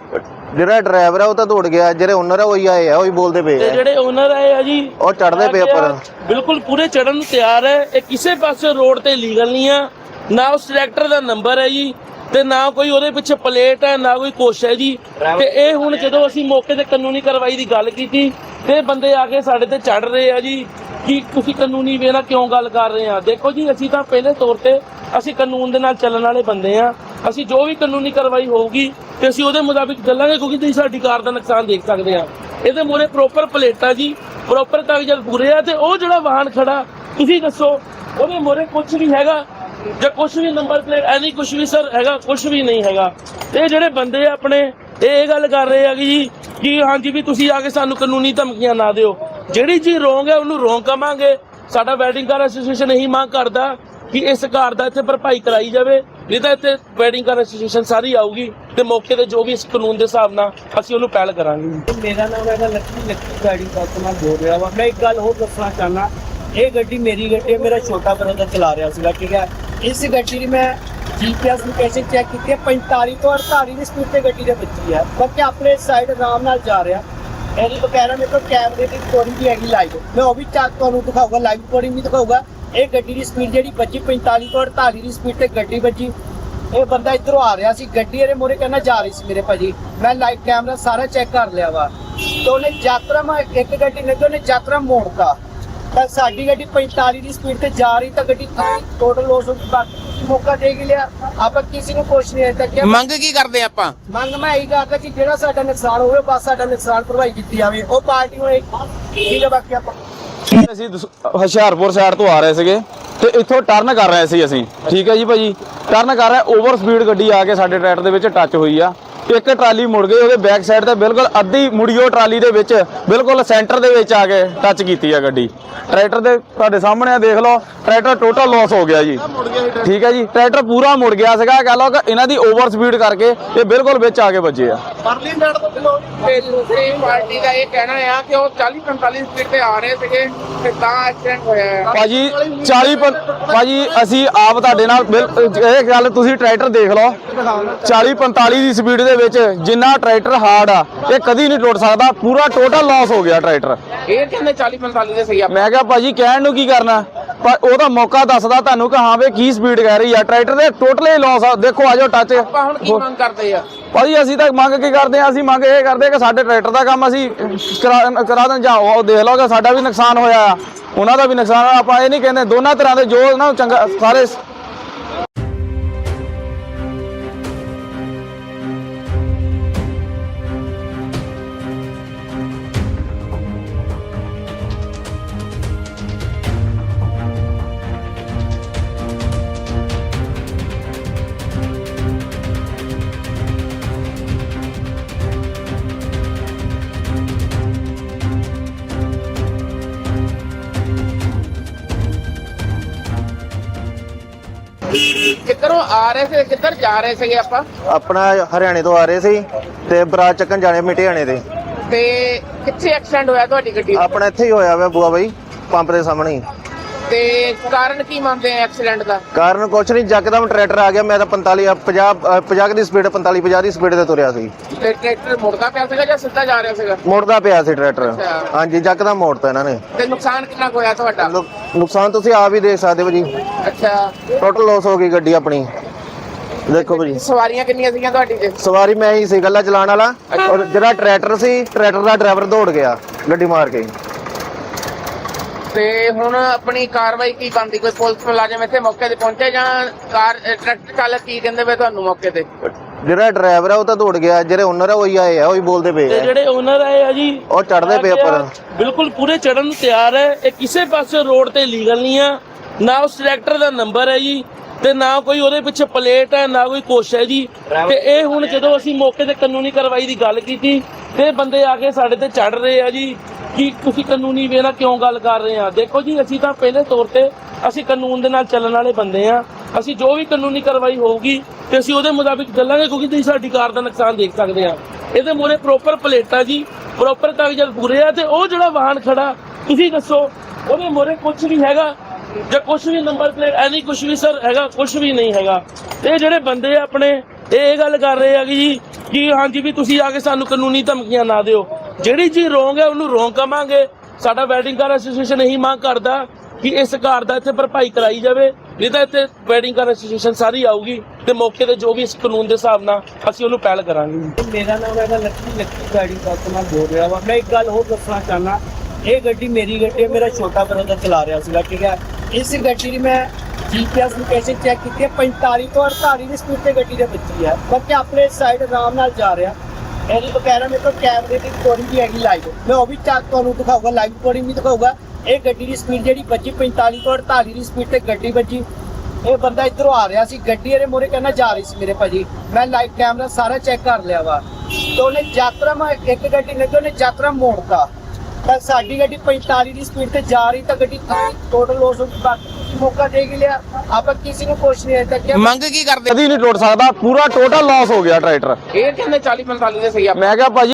ਜਿਹੜਾ ਡਰਾਈਵਰ ਆ ਉਹ ਤਾਂ ਦੌੜ ਗਿਆ ਜਿਹੜੇ ਓਨਰ ਆ ਉਹੀ ਆਏ ਆ ਉਹੀ ਬੋਲਦੇ ਪਏ ਤੇ ਆ। ਜਿਹੜੇ ਓਨਰ ਆਏ ਆ ਜੀ ਉਹ ਚੜਦੇ ਪਏ ਉੱਪਰ। ਬਿਲਕੁਲ ਪੂਰੇ ਚੜਨ ਨੂੰ ਤਿਆਰ ਹੈ ਇਹ ਕਿਸੇ ਪਾਸੇ ਰੋਡ ਤੇ ਲੀਗਲ ਨਹੀਂ ਆ ਨਾ ਉਸ ਟਰੈਕਟਰ ਦਾ ਨੰਬਰ ਹੈ ਜੀ ਤੇ ਨਾ ਕੋਈ ਉਹਦੇ ਪਿੱਛੇ ਪਲੇਟ ਹੈ, ਨਾ ਕੋਈ ਕੁਛ ਹੈ ਜੀ। ਤੇ ਇਹ ਹੁਣ ਜਦੋਂ ਅਸੀਂ ਮੌਕੇ ਤੇ ਕਾਨੂੰਨੀ ਕਾਰਵਾਈ ਦੀ ਗੱਲ ਕੀਤੀ, ਤੇ ਇਹ ਬੰਦੇ ਆ ਕੇ ਸਾਡੇ ਤੇ ਚੜ ਰਹੇ ਆ ਜੀ, ਕਿ ਤੁਸੀਂ ਕਾਨੂੰਨੀ ਵੇ ਨਾਲ ਕਿਉਂ ਗੱਲ ਕਰ ਰਹੇ ਆ? ਦੇਖੋ ਜੀ, ਅਸੀਂ ਤਾਂ ਪਹਿਲੇ ਤੌਰ ਤੇ ਅਸੀਂ ਕਾਨੂੰਨ ਦੇ ਨਾਲ ਚੱਲਣ ਵਾਲੇ ਬੰਦੇ ਆ। ਅਸੀਂ ਜੋ ਵੀ ਕਾਨੂੰਨੀ ਕਾਰਵਾਈ ਹੋਊਗੀ, ਤੇ ਅਸੀਂ ਉਹਦੇ ਮੁਤਾਬਿਕ ਚੱਲਾਂਗੇ, ਕਿਉਂਕਿ ਤੁਸੀਂ ਸਾਡੀ ਕਾਰ ਦਾ ਨੁਕਸਾਨ ਦੇਖ ਸਕਦੇ ਆ। ਇਹਦੇ ਮੂਹਰੇ ਪ੍ਰੋਪਰ ਪਲੇਟਾਂ ਜੀ ਪ੍ਰੋਪਰ ਕਾਗਜ਼ਾਤ ਪੂਰੇ ਆ, ਤੇ ਉਹ ਜਿਹੜਾ ਵਾਹਨ ਖੜਾ, ਤੁਸੀਂ ਦੱਸੋ, ਉਹਦੇ ਮੂਹਰੇ ਕੁਝ ਨਹੀਂ ਹੈਗਾ ਜਾਂ ਕੁਝ ਵੀ ਨੰਬਰ ਪਲੇਟ ਐਨੀ ਕੁਝ ਵੀ ਸਰ ਹੈਗਾ ਕੁਝ ਵੀ ਨਹੀਂ ਹੈਗਾ। ਇਹ ਜਿਹੜੇ ਬੰਦੇ ਆਪਣੇ, ਇਹ ਗੱਲ ਕਰ ਰਹੇ ਆ ਕਿ ਜੀ, ਕਿ ਹਾਂਜੀ ਵੀ ਤੁਸੀਂ ਆ ਕੇ ਸਾਨੂੰ ਕਾਨੂੰਨੀ ਧਮਕੀਆਂ ਨਾ ਦਿਓ। ਜਿਹੜੀ ਚੀਜ਼ ਰੋਂਗ ਹੈ ਉਹਨੂੰ ਰੋਂਗ ਕਵਾਂਗੇ। ਸਾਡਾ ਵੈਡਿੰਗ ਕਾਰ ਐਸੋਸੀਏਸ਼ਨ ਇਹੀ ਮੰਗ ਕਰਦਾ ਕਿ ਇਸ ਘਰ ਦਾ ਇੱਥੇ ਭਰਪਾਈ ਕਰਾਈ ਜਾਵੇ, ਨਹੀਂ ਤਾਂ ਇੱਥੇ ਵੈਡਿੰਗ ਕਾਰ ਐਸੋਸੀਏਸ਼ਨ ਸਾਰੀ ਆਊਗੀ ਤੇ ਮੌਕੇ ਤੇ ਜੋ ਵੀ ਇਸ ਕਾਨੂੰਨ ਦੇ ਹਿਸਾਬ ਨਾਲ ਅਸੀਂ ਉਹਨੂੰ ਪਹਿਲ ਕਰਾਂਗੇ ਮੇਰਾ ਨਾਮ ਹੈਗਾ ਲੱਕੀ ਲੱਕੀ ਗਾੜੀ ਕਸਟਮਰ ਬੋਲ ਰਿਹਾ ਵਾ। ਮੈਂ ਇੱਕ ਗੱਲ ਹੋਰ ਦੱਸਣਾ ਚਾਹਨਾ ਇਹ ਗੱਡੀ ਮੇਰੀ ਗੱਡੀ ਮੇਰਾ ਛੋਟਾ ਬ੍ਰਦਰ ਚਲਾ ਰਿਹਾ ਸੀਗਾ, ਠੀਕ ਹੈ? ਇਸ ਗੱਡੀ ਦੀ ਮੈਂ ਜੀਪੀਐਸ ਲੋਕੇਸ਼ਨ ਚੈੱਕ ਕੀਤੀ ਹੈ? 45 ਤੋਂ 48 ਦੀ ਸਪੀਡ ਤੇ ਗੱਡੀ ਦੇ ਵੱਜੀ ਹੈ। ਬਾਕੀ ਆਪਣੇ ਸਾਈਡ ਆਰਾਮ ਨਾਲ ਜਾ ਰਿਹਾ। ਇਹਦੀ ਬਕਾਇਦਾ ਮੇਰੇ ਕੋਲ ਕੈਮਰੇ ਦੀ ਰਿਕਾਰਡਿੰਗ ਵੀ ਹੈਗੀ ਲਾਈਵ ਮੈਂ ਉਹ ਵੀ ਚੱਕ ਤੁਹਾਨੂੰ ਦਿਖਾਊਗਾ ਲਾਈਵ ਰਿਕਾਰਡਿੰਗ ਵੀ ਦਿਖਾਊਗਾ। ਇਹ ਗੱਡੀ ਦੀ ਸਪੀਡ ਜਿਹੜੀ ਵੱਜੀ 45 ਤੋਂ 48 ਦੀ ਸਪੀਡ ਤੇ ਗੱਡੀ ਵੱਜੀ। ਇਹ ਬੰਦਾ ਇਧਰੋਂ ਆ ਰਿਹਾ ਸੀ। ਗੱਡੀ ਇਹਦੇ ਮੋਰੇ ਕਹਿੰਦਾ ਜਾ ਰਹੀ ਸੀ ਮੇਰੇ ਭਾਜੀ। ਮੈਂ ਲਾਈਵ ਕੈਮਰਾ ਸਾਰਾ ਚੈੱਕ ਕਰ ਲਿਆ ਵਾ। ਤੇ ਉਹਨੇ ਯਾਤਰਾ ਮੈਂ ਇੱਕ ਗੱਡੀ ਲੱਗੀ ਉਹਨੇ ਯਾਤਰਾ ਮੋੜਤਾ ਤਾਂ ਸਾਡੀ ਗੱਡੀ 45 ਦੀ ਸਪੀਡ ਤੇ ਜਾ ਰਹੀ ਤਾਂ ਗੱਡੀ ਟੋਟਲ ਲੋਸ ਹੋ ਗਈ ਬਾਕੀ ਮੌਕਾ ਦੇ ਲਿਆ। ਆਪਾਂ ਕਿਸੇ ਨੂੰ ਕੁਛ ਨਹੀਂ ਅਜੇ ਤੱਕ ਮੰਗ ਕੀ ਕਰਦੇ ਆਪਾਂ? ਮੰਗ ਮੈਂ ਇਹੀ ਕਰਦਾ ਕਿ ਜਿਹੜਾ ਸਾਡਾ ਨੁਕਸਾਨ ਹੋਵੇ ਬਸ ਸਾਡਾ ਨੁਕਸਾਨ ਭਰਵਾਈ ਕੀਤੀ ਜਾਵੇ। ਉਹ ਪਾਰਟੀ ਨੂੰ ਇੱਕ ਠੀਕ ਹੈ ਬਾਕੀ ਆਪਾਂ ਅਸੀਂ ਦਸ- ਹੁਸ਼ਿਆਰਪੁਰ ਸਾਈਡ ਤੋਂ ਆ ਰਹੇ ਸੀਗੇ ਤੇ ਇੱਥੋਂ ਟਰਨ ਕਰ ਰਹੇ ਸੀ ਅਸੀਂ। ਠੀਕ ਹੈ ਜੀ ਭਾਜੀ? ਟਰਨ ਕਰ ਰਹੇ ਓਵਰ ਸਪੀਡ ਗੱਡੀ ਆ ਕੇ ਸਾਡੇ ਟਰੈਕਟਰ ਦੇ ਵਿੱਚ ਟੱਚ ਹੋਈ ਆ। ਇੱਕ ਟਰਾਲੀ ਮੁੜ ਗਈ ਉਹਦੇ ਬੈਕ ਸਾਈਡ ਤੇ ਬਿਲਕੁਲ ਅੱਧੀ ਮੁੜੀਓ ਟਰਾਲੀ ਦੇ ਵਿੱਚ ਬਿਲਕੁਲ ਸੈਂਟਰ ਦੇ ਵਿੱਚ ਆ ਕੇ ਟੱਚ ਕੀਤੀ ਆ ਗੱਡੀ। ਟਰੈਕਟਰ ਦੇ ਤੁਹਾਡੇ ਸਾਹਮਣੇ ਆ ਦੇਖ ਲਓ ਟਰੈਕਟਰ ਟੋਟਲ ਲਾਸ ਹੋ ਗਿਆ ਜੀ। ਠੀਕ ਹੈ ਜੀ ਟਰੈਕਟਰ ਪੂਰਾ ਮੁੜ ਗਿਆ ਸੀਗਾ ਕਹ ਲਓ ਕਿ ਇਹਨਾਂ ਦੀ ਓਵਰ ਸਪੀਡ ਕਰਕੇ ਇਹ ਬਿਲਕੁਲ ਵਿੱਚ ਆ ਕੇ ਵੱਜੇ ਆ। ਤੇ ਦੂਸਰੀ ਪਾਰਟੀ ਦਾ ਇਹ ਕਹਿਣਾ ਆ ਕਿ ਉਹ 40 45 ਸਪੀਡ ਤੇ ਆ ਰਹੇ ਸੀਗੇ ਤੇ ਤਾਂ ਐਕਸੀਡੈਂਟ ਹੋਇਆ ਆ। ਭਾਜੀ 40 ਪੰ- ਭਾਜੀ ਅਸੀਂ ਆਪ ਤੁਹਾਡੇ ਨਾਲ ਬਿਲ- ਇਹ ਗੱਲ ਤੁਸੀਂ ਟਰੈਕਟਰ ਦੇਖ ਲਓ 40 45 ਦੀ ਸਪੀਡ ਦੇ ਵਿੱਚ ਜਿੰਨਾ ਟਰੈਕਟਰ ਹਾਰਡ ਆ ਇਹ ਕਦੀ ਨਹੀਂ ਟੁੱਟ ਸਕਦਾ ਪੂਰਾ ਟੋਟਲ ਲਾਸ ਹੋ ਗਿਆ ਟਰੈਕਟਰ। ਇਹ ਕਹਿੰਦੇ 40 45 ਦੇ ਸਹੀ ਆ। ਮੈਂ ਕਿਹਾ ਭਾਜੀ ਕਹਿਣ ਨੂੰ ਕੀ ਕਰਨਾ? ਪਰ ਉਹਦਾ ਮੌਕਾ ਦੱਸਦਾ ਤੁਹਾਨੂੰ ਕਿ ਹਾਂ ਵੇ ਕੀ ਸਪੀਡ ਕਹਿ ਰਹੀ ਆ। ਟਰੈਕਟਰ ਦੇ ਟੋਟਲੀ ਲਾਸ ਆ। ਦੇਖੋ ਆਜੋ ਟੱਚ ਆਪਾਂ ਹੁਣ ਕੀ ਮੰਗ ਕਰਦੇ ਆ? ਭਾਜੀ ਅਸੀਂ ਤਾਂ ਮੰਗ ਕੀ ਕਰਦੇ ਆ? ਅਸੀਂ ਮੰਗ ਇਹ ਕਰਦੇ ਆ ਕਿ ਸਾਡੇ ਟਰੈਕਟਰ ਦਾ ਕੰਮ ਅਸੀਂ ਕਰਾ ਦੇਣ। ਜਾਂ ਉਹ ਦੇਖ ਲਓ ਕਿ ਸਾਡਾ ਵੀ ਨੁਕਸਾਨ ਹੋਇਆ ਆ। ਉਹਨਾਂ ਦਾ ਵੀ ਨੁਕਸਾਨ ਆਪਾਂ ਇਹ ਨਹੀਂ ਕਹਿੰਦੇ ਦੋਨਾਂ ਤਰ੍ਹਾਂ ਦੇ ਜੋ ਨਾ ਚੰਗਾ ਸਾਰੇ ਕਿੱਧਰੋਂ ਆ ਰਹੇ ਸੀ ਕਿੱਧਰ ਜਾ ਰਹੇ ਸੀਗੇ ਆਪਾਂ? ਆਪਣਾ ਹਰਿਆਣੇ ਤੋਂ ਆ ਰਹੇ ਸੀ ਤੇ ਬਰਾਤ ਚੱਕਣ ਜਾਣੇ ਮਿਟਿਆਣੇ ਦੇ। ਤੇ ਕਿੱਥੇ ਐਕਸੀਡੈਂਟ ਹੋਇਆ ਤੁਹਾਡੀ ਗੱਡੀ ਦਾ? ਆਪਣਾ ਇੱਥੇ ਹੀ ਹੋਇਆ ਵਾ ਬੂਆ ਬਾਈ ਪੰਪ ਦੇ ਸਾਹਮਣੇ ਹੀ। ਤੇ ਕਾਰਨ ਕੀ ਮੰਨਦੇ ਆ ਐਕਸੀਡੈਂਟ ਦਾ? ਕਾਰਨ ਕੁਛ ਨਹੀਂ ਜੱਕਦਮ ਟਰੈਕਟਰ ਆ ਗਿਆ ਮੈਂ ਤਾਂ 45 50 50 ਦੀ ਸਪੀਡ 45 50 ਦੀ ਸਪੀਡ ਤੇ ਤੁਰਿਆ ਸੀ। ਤੇ ਟਰੈਕਟਰ ਮੁੜਦਾ ਪਿਆ ਸੀਗਾ ਜਾਂ ਸਿੱਧਾ ਜਾ ਰਿਹਾ ਸੀਗਾ? ਮੁੜਦਾ ਪਿਆ ਸੀ ਟਰੈਕਟਰ। ਅੱਛਾ। ਹਾਂਜੀ ਜੱਕਦਮ ਮੋੜਤਾ ਇਹਨਾਂ ਨੇ। ਤੇ ਨੁਕਸਾਨ ਕਿੰਨਾ ਕੁ ਹੋਇਆ ਤੁਹਾਡਾ? ਨੁਕ- ਨੁਕਸਾਨ ਤੁਸੀਂ ਆਪ ਹੀ ਦੇਖ ਸਕਦੇ ਹੋ ਜੀ। ਅੱਛਾ। ਟੋਟਲ ਲਾਸ ਹੋ ਗਈ ਗੱਡੀ ਆਪਣੀ। ਦੇਖੋ ਭਾਜੀ। ਸਵਾਰੀਆਂ ਕਿੰਨੀਆਂ ਸੀਗੀਆਂ ਤੁਹਾਡੀ ਤੇ? ਸਵਾਰੀ ਮੈਂ ਹੀ ਸੀ ਗੱਲਾ ਚਲਾਉਣ ਵਾਲਾ। ਔਰ ਜਿਹੜਾ ਟਰੈਕਟਰ ਸੀ ਟਰੈਕਟਰ ਦਾ ਡਰਾਈਵਰ ਦੌੜ ਗਿਆ ਗੱਡੀ ਮਾਰ ਕੇ। ਤੇ ਹੁਣ ਆਪਣੀ ਕਾਰਵਾਈ ਕੀ ਬਣਦੀ? ਕੋਈ ਪੁਲਿਸ ਮੁਲਾਜ਼ਮ ਇੱਥੇ ਮੌਕੇ ਤੇ ਪਹੁੰਚੇ ਜਾਂ ਕਾਰ ਅ, ਟਰੈਕਟਰ ਚਾਲਕ ਕੀ ਕਹਿੰਦੇ ਵੇ ਤੁਹਾਨੂੰ ਮੌਕੇ ਤੇ? ਜਿਹੜਾ ਡਰਾਈਵਰ ਆ ਉਹ ਤਾਂ ਦੌੜ ਗਿਆ ਜਿਹੜੇ ਓਨਰ ਆ ਉਹੀ ਆਏ ਆ ਉਹੀ ਬੋਲਦੇ ਪਏ ਤੇ ਆ। ਜਿਹੜੇ ਓਨਰ ਆਏ ਆ ਜੀ ਉਹ ਚੜਦੇ ਪਏ ਉੱਪਰ। ਬਿਲਕੁਲ ਪੂਰੇ ਚੜਨ ਨੂੰ ਤਿਆਰ ਹੈ। ਇਹ ਕਿਸੇ ਪਾਸੇ ਰੋਡ ਤੇ ਲੀਗਲ ਨਹੀਂ ਆ। ਨਾ ਉਸ ਟਰੈਕਟਰ ਦਾ ਨੰਬਰ ਹੈ ਜੀ ਤੇ ਨਾ ਕੋਈ ਉਹਦੇ ਪਿੱਛੇ ਪਲੇਟ ਹੈ ਨਾ ਕੋਈ ਕੁਛ ਹੈ ਜੀ। ਤੇ ਇਹ ਹੁਣ ਜਦੋਂ ਅਸੀਂ ਮੌਕੇ ਤੇ ਕਾਨੂੰਨੀ ਕਾਰਵਾਈ ਦੀ ਗੱਲ ਕੀਤੀ ਤੇ ਬੰਦੇ ਆ ਕੇ ਸਾਡੇ ਤੇ ਚੜ ਰਹੇ ਆ ਜੀ। ਕਿ ਤੁਸੀਂ ਕਾਨੂੰਨੀ ਵੇ ਕਿਉਂ ਗੱਲ ਕਰ ਰਹੇ ਆ? ਦੇਖੋ ਜੀ, ਅਸੀਂ ਤਾਂ ਪਹਿਲੇ ਤੌਰ ਤੇ ਅਸੀਂ ਕਾਨੂੰਨ ਦੇ ਨਾਲ ਚੱਲਣ ਵਾਲੇ ਬੰਦੇ ਆ। ਅਸੀਂ ਜੋ ਵੀ ਕਾਨੂੰਨੀ ਕਾਰਵਾਈ ਹੋਊਗੀ ਤੇ ਅਸੀਂ ਉਹਦੇ ਮੁਤਾਬਿਕ ਚੱਲਾਂਗੇ, ਕਿਉਂਕਿ ਤੁਸੀਂ ਸਾਡੀ ਕਾਰ ਦਾ ਨੁਕਸਾਨ ਦੇਖ ਸਕਦੇ ਆ। ਇਹਦੇ ਮੂਹਰੇ ਪ੍ਰੋਪਰ ਪਲੇਟਾਂ ਜੀ ਪ੍ਰੋਪਰ ਕਾਗਜ਼ਾਤ ਪੂਰੇ ਆ ਤੇ ਉਹ ਜਿਹੜਾ ਵਾਹਨ ਖੜਾ, ਤੁਸੀਂ ਦੱਸੋ, ਉਹਦੇ ਮੂਹਰੇ ਕੁਝ ਵੀ ਹੈਗਾ? ਜਾਂ ਕੁਝ ਵੀ ਨੰਬਰ ਪਲੇਟ ਐਨੀ ਕੁਝ ਵੀ ਸਰ ਹੈਗਾ ਕੁਝ ਵੀ ਨਹੀਂ ਹੈਗਾ। ਇਹ ਜਿਹੜੇ ਬੰਦੇ ਆ ਆਪਣੇ, ਇਹ ਇਹ ਗੱਲ ਕਰ ਰਹੇ ਆ ਕਿ ਜੀ, ਕਿ ਹਾਂਜੀ ਵੀ ਤੁਸੀਂ ਆ ਕੇ ਸਾਨੂੰ ਕਾਨੂੰਨੀ ਧਮਕੀਆਂ ਨਾ ਦਿਓ। ਜਿਹੜੀ ਚੀਜ਼ ਰੋਂਗ ਹੈ, ਉਹਨੂੰ ਰੋਂਗ ਕਵਾਂਗੇ। ਸਾਡਾ ਵੈਡਿੰਗ ਕਾਰ ਐਸੋਸੀਏਸ਼ਨ ਇਹੀ ਮੰਗ ਕਰਦਾ ਕਿ ਇਸ ਕਾਰ ਦਾ ਇੱਥੇ ਭਰਪਾਈ ਕਰਾਈ ਜਾਵੇ, ਨਹੀਂ ਤਾਂ ਇੱਥੇ ਵੈਡਿੰਗ ਕਾਰ ਐਸੋਸੀਏਸ਼ਨ ਸਾਰੀ ਆਊਗੀ ਤੇ ਮੌਕੇ ਤੇ ਜੋ ਵੀ ਇਸ ਕਾਨੂੰਨ ਦੇ ਹਿਸਾਬ ਨਾਲ ਅਸੀਂ ਉਹਨੂੰ ਪਹਿਲ ਕਰਾਂਗੇ। ਮੇਰਾ ਨਾਮ ਹੈਗਾ ਲੱਕੀ ਲੱਕੀ ਗਾੜੀ ਕਸਟਮਰ ਬੋਲ ਰਿਹਾ ਵਾ। ਮੈਂ ਇੱਕ ਗੱਲ ਹੋਰ ਦੱਸਣਾ ਚਾਹਨਾ ਇਹ ਗੱਡੀ ਮੇਰੀ ਗੱਡੀ ਹੈ, ਮੇਰਾ ਛੋਟਾ ਬ੍ਰਦਰ ਚਲਾ ਰਿਹਾ ਸੀਗਾ, ਠੀਕ ਹੈ? ਇਸ ਗੱਡੀ ਦੀ ਮੈਂ ਜੀਪੀਐਸ ਲੋਕੇਸ਼ਨ ਚੈੱਕ ਕੀਤੀ ਹੈ 45 ਤੋਂ 48 ਦੀ ਸਪੀਡ ਤੇ ਗੱਡੀ ਦੇ ਵਿੱਚ ਹੀ ਹੈ। ਬੱਚੇ ਆਪਣੇ ਸਾਈਡ ਆਰਾਮ ਨਾਲ ਜਾ ਰਿਹਾ। ਇਹਦੀ ਬਕਾਇਦਾ ਮੇਰੇ ਕੋਲ ਕੈਮਰੇ ਦੀ ਰਿਕਾਰਡਿੰਗ ਵੀ ਹੈਗੀ ਲਾਈਵ ਮੈਂ ਉਹ ਵੀ ਚੱਕ ਤੁਹਾਨੂੰ ਦਿਖਾਊਗਾ ਲਾਈਵ ਰਿਕਾਰਡਿੰਗ ਵੀ ਦਿਖਾਊਗਾ। ਇਹ ਗੱਡੀ ਦੀ ਸਪੀਡ ਜਿਹੜੀ ਵੱਜੀ 45 ਤੋਂ 48 ਦੀ ਸਪੀਡ ਤੇ ਗੱਡੀ ਵੱਜੀ। ਇਹ ਬੰਦਾ ਇਧਰੋਂ ਆ ਰਿਹਾ ਸੀ, ਗੱਡੀ ਇਹਦੇ ਮੋਰੇ ਕਹਿੰਦਾ ਜਾ ਰਹੀ ਸੀ ਮੇਰੇ ਭਾਜੀ। ਮੈਂ ਲਾਈਵ ਕੈਮਰਾ ਸਾਰਾ ਚੈੱਕ ਕਰ ਲਿਆ ਵਾ। ਤੇ ਉਹਨੇ ਯਾਤਰਾ ਮੈਂ ਇੱਕ ਗੱਡੀ ਲੱਗੀ ਉਹਨੇ ਯਾਤਰਾ ਮੋੜਤਾ। ਤਾਂ ਸਾਡੀ ਗੱਡੀ 45 ਦੀ ਸਪੀਡ ਤੇ ਜਾ ਰਹੀ ਤਾਂ ਗੱਡੀ ਟੋਟਲ ਲੋਸ ਹੋ ਗਈ ਬਾਕੀ ਤੁਸੀਂ ਮੌਕਾ ਦੇ ਹੀ ਲਿਆ। ਆਪਾਂ ਕਿਸੇ ਨੂੰ ਕੁਛ ਨਹੀਂ ਅਜੇ ਤੱਕ ਕਿਹਾ। ਮੰਗ ਕੀ ਕਰਦੇ? ਕਦੀ ਨਹੀਂ ਟੁੱਟ ਸਕਦਾ ਪੂਰਾ ਟੋਟਲ ਲਾਸ ਹੋ ਗਿਆ ਟਰੈਕਟਰ। ਇਹ ਕਹਿੰਦੇ 40 45 ਦੇ ਸਹੀ ਆ। ਮੈਂ ਕਿਹਾ ਭਾਜੀ